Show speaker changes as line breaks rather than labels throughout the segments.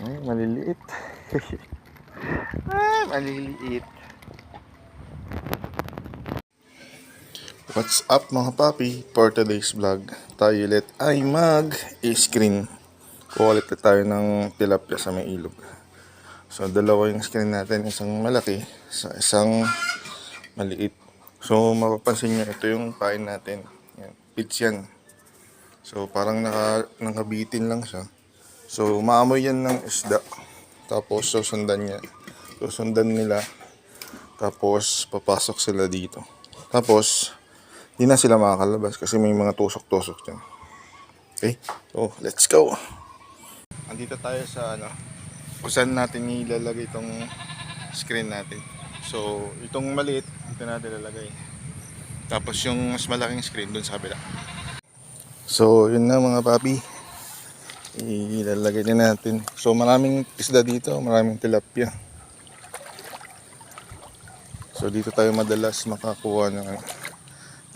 Ay, maliliit. ah, maliliit. What's up mga papi? For today's vlog, tayo ulit ay mag-screen. Kuha ulit tayo ng tilapia sa may ilog. So, dalawa yung screen natin. Isang malaki, sa isang maliit. So, mapapansin nyo, ito yung pain natin. Yan. Pits yan. So, parang naka, nakabitin lang siya. So, maamoy yan ng isda. Tapos, susundan niya. Susundan nila. Tapos, papasok sila dito. Tapos, di na sila makakalabas kasi may mga tusok-tusok dyan. Okay? So, let's go! Andito tayo sa ano, kung natin ilalagay itong screen natin. So, itong maliit, dito natin ilalagay. Tapos yung mas malaking screen dun sa kabila. So, yun na mga papi. Ilalagay din natin. So, maraming isda dito, maraming tilapia. So, dito tayo madalas makakuha ng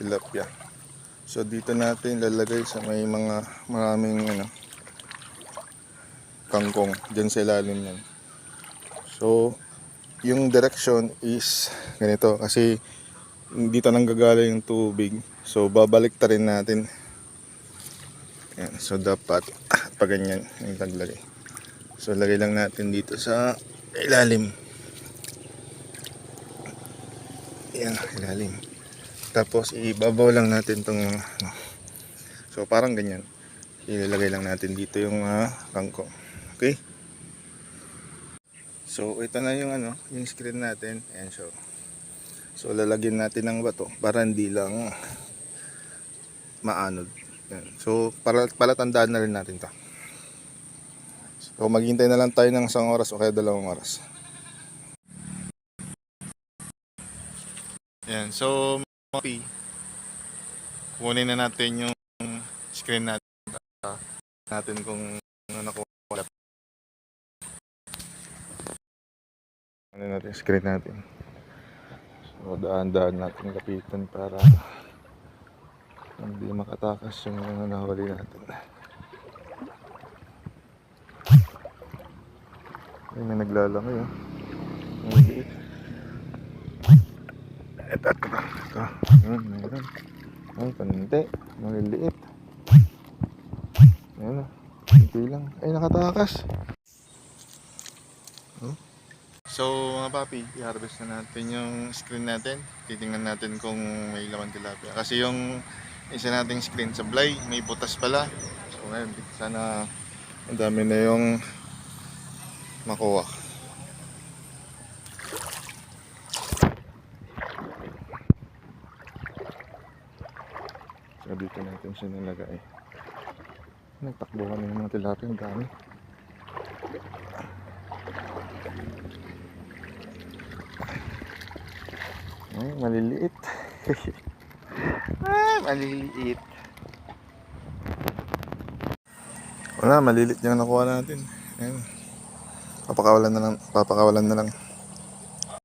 tilapia. So, dito natin lalagay sa may mga maraming ano, kangkong. Diyan sa ilalim yan. So, yung direction is ganito kasi dito nang gagala yung tubig. So, babalik ta rin natin. Yan. So, dapat pa ganyan yung taglagay. So, lagay lang natin dito sa ilalim. Yan, ilalim. Tapos, ibabaw lang natin tong ano. So, parang ganyan. Ilalagay lang natin dito yung uh, kangkong. Okay? So, ito na yung ano, yung screen natin. Ayan, so. So, lalagyan natin ng bato para hindi lang maanod. So, para palatandaan na rin natin to. So, maghintay na lang tayo ng isang oras o kaya dalawang oras. Yan. So, mga pi, kunin na natin yung screen natin. ah, natin kung ano nakuha. Ano natin screen natin. So, daan-daan natin lapitan para hindi makatakas yung mga nahuli natin. Ay, may naglalangoy oh. Ang liit. Ito, ito, ito. Ayan, meron. Ay, konti. Maliliit. Ayan oh. Lang. Ay, nakatakas. Oh. So, mga papi, i-harvest na natin yung screen natin. Titingnan natin kung may laman tilapia. Kasi yung isa nating screen Blay, may butas pala. So, ngayon, sana ang dami na yung makuha. So, dito natin siya nilagay. Nagtakbo kami ng mga tilapia. Ang dami. Ay, maliliit. ah, maliliit. Wala, maliliit yung nakuha natin. Ayun. Papakawalan na lang, papakawalan na lang.